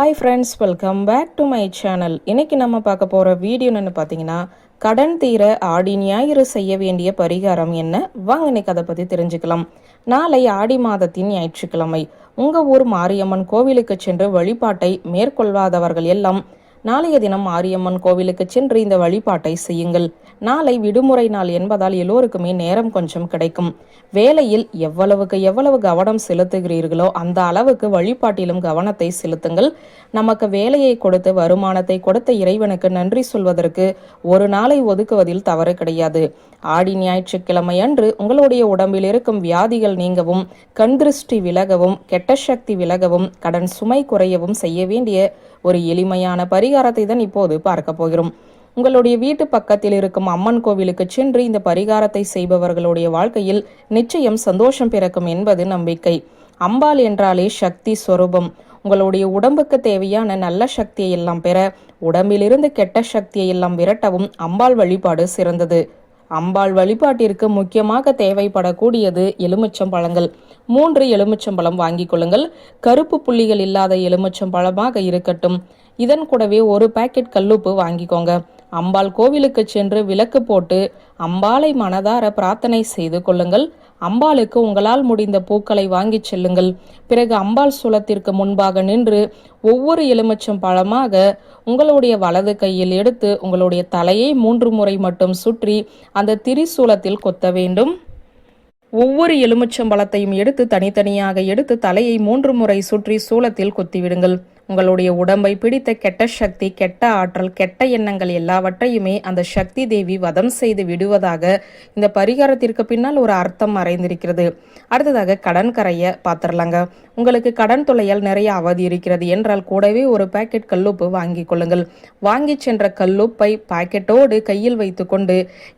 Hi friends welcome back to my channel இன்னைக்கு நம்ம பார்க்க போகிற வீடியோ பார்த்தீங்கன்னா கடன் தீர ஆடி ஞாயிறு செய்ய வேண்டிய பரிகாரம் என்ன? வாங்க இன்னைக்கு அதை பற்றி தெரிஞ்சுக்கலாம். நாளை ஆடி மாதத்தின் ஞாயிற்றுக்கிழமை. உங்கள் ஊர் மாரியம்மன் கோவிலுக்கு சென்று வழிபாட்டை மேற்கொள்ளாதவர்கள் எல்லாம் நாளைய தினம் மாரியம்மன் கோவிலுக்கு சென்று இந்த வழிபாட்டை செய்யுங்கள். நாளை விடுமுறை நாள் என்பதால் எல்லோருக்குமே நேரம் கொஞ்சம் கிடைக்கும். வேலையில் எவ்வளவுக்கு எவ்வளவு கவனம் செலுத்துகிறீர்களோ அந்த அளவுக்கு வழிபாட்டிலும் கவனத்தை செலுத்துங்கள். நமக்கு வேலையை கொடுத்து வருமானத்தை கொடுத்த இறைவனுக்கு நன்றி சொல்வதற்கு ஒரு நாளை ஒதுக்குவதில் தவறு கிடையாது. ஆடி ஞாயிற்றுக்கிழமை அன்று உங்களுடைய உடம்பில் இருக்கும் வியாதிகள் நீங்கவும் கண் திருஷ்டி விலகவும் கெட்ட சக்தி விலகவும் கடன் சுமை குறையவும் செய்ய வேண்டிய ஒரு எளிமையான பரி பரிகாரத்தை தான் இப்போது பார்க்க போகிறோம். உங்களுடைய வீட்டு பக்கத்தில் இருக்கும் அம்மன் கோவிலுக்கு சென்று இந்த பரிகாரத்தை செய்பவர்களுடைய வாழ்க்கையில் நிச்சயம் சந்தோஷம் பிறக்கும் என்பது நம்பிக்கை. அம்பாள் என்றாலே சக்தி சொரூபம். உங்களுடைய உடம்புக்கு தேவையான நல்ல சக்தியை எல்லாம் பெற உடம்பிலிருந்து கெட்ட சக்தியை எல்லாம் விரட்டவும் அம்பாள் வழிபாடு சிறந்தது. அம்பாள் வழிபாட்டிற்கு முக்கியமாக தேவைப்படக்கூடியது எலுமிச்சம் பழங்கள். மூன்று எலுமிச்சம்பழம் வாங்கிக் கொள்ளுங்கள். கருப்பு புள்ளிகள் இல்லாத எலுமிச்சம் பழமாக இருக்கட்டும். இதன் கூடவே ஒரு பாக்கெட் கல்லுப்பு வாங்கிக்கோங்க. அம்பாள் கோவிலுக்கு சென்று விளக்கு போட்டு அம்பாளை மனதார பிரார்த்தனை செய்து கொள்ளுங்கள். அம்பாளுக்கு உங்களால் முடிந்த பூக்களை வாங்கிச் செல்லுங்கள். பிறகு அம்பாள் சுலத்திற்கு முன்பாக நின்று ஒவ்வொரு எலுமிச்சம் பழமாக உங்களுடைய வலது கையில் எடுத்து உங்களுடைய தலையை மூன்று முறை மட்டும் சுற்றி அந்த திரிசூலத்தில் கொத்த வேண்டும். ஒவ்வொரு எலுமிச்சம்பழத்தையும் எடுத்து தனித்தனியாக எடுத்து தலையை மூன்று முறை சுற்றி சூலத்தில் கொத்திவிடுங்கள். உங்களுடைய உடம்பை பிடித்த கெட்ட சக்தி கெட்ட ஆற்றல் கெட்ட எண்ணங்கள் எல்லாவற்றையுமே அந்த சக்தி தேவி வதம் செய்து விடுவதாக இந்த பரிகாரத்திற்கு பின்னால் ஒரு அர்த்தம் மறைந்திருக்கிறது. அடுத்ததாக கடன் கரைய பார்த்துடலாங்க. உங்களுக்கு கடன் தொல்லையால் நிறைய அவதி இருக்கிறது என்றால் கூடவே ஒரு பாக்கெட் கல்லுப்பு வாங்கி கொள்ளுங்கள். வாங்கி சென்ற கல்லுப்பை பாக்கெட்டோடு கையில் வைத்துக்கொண்டு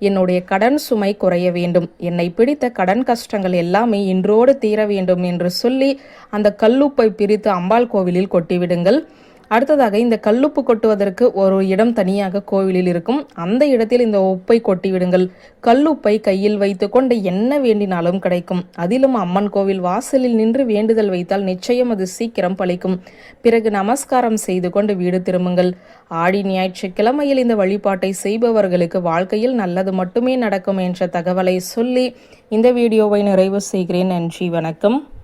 என்னுடைய கடன் சுமை குறைய வேண்டும். என்னை பிடித்த கடன் கஷ்டங்கள் எல்லாமே இன்றோடு தீர வேண்டும் என்று சொல்லி அந்த கல்லுப்பை பிரித்து அம்பாள் கோவிலில் கொட்டிவிடுங்கள். அடுத்ததாக இந்த கல்லுப்பு கொட்டுவதற்கு ஒரு இடம் தனியாக கோவிலில் இருக்கும். அந்த இடத்தில் இந்த உப்பை கொட்டிவிடுங்கள் கல்லுப்பை கையில் வைத்து கொண்டு என்ன வேண்டினாலும் கிடைக்கும். அதிலும் அம்மன் கோவில் வாசலில் நின்று வேண்டுதல் வைத்தால் நிச்சயம் அது சீக்கிரம் பழிக்கும். பிறகு நமஸ்காரம் செய்து கொண்டு வீடு திரும்புங்கள். ஆடி ஞாயிற்றுக்கிழமையில் இந்த வழிபாட்டை செய்பவர்களுக்கு வாழ்க்கையில் நல்லது மட்டுமே நடக்கும் என்ற தகவலை சொல்லி இந்த வீடியோவை நிறைவு செய்கிறேன். நன்றி வணக்கம்.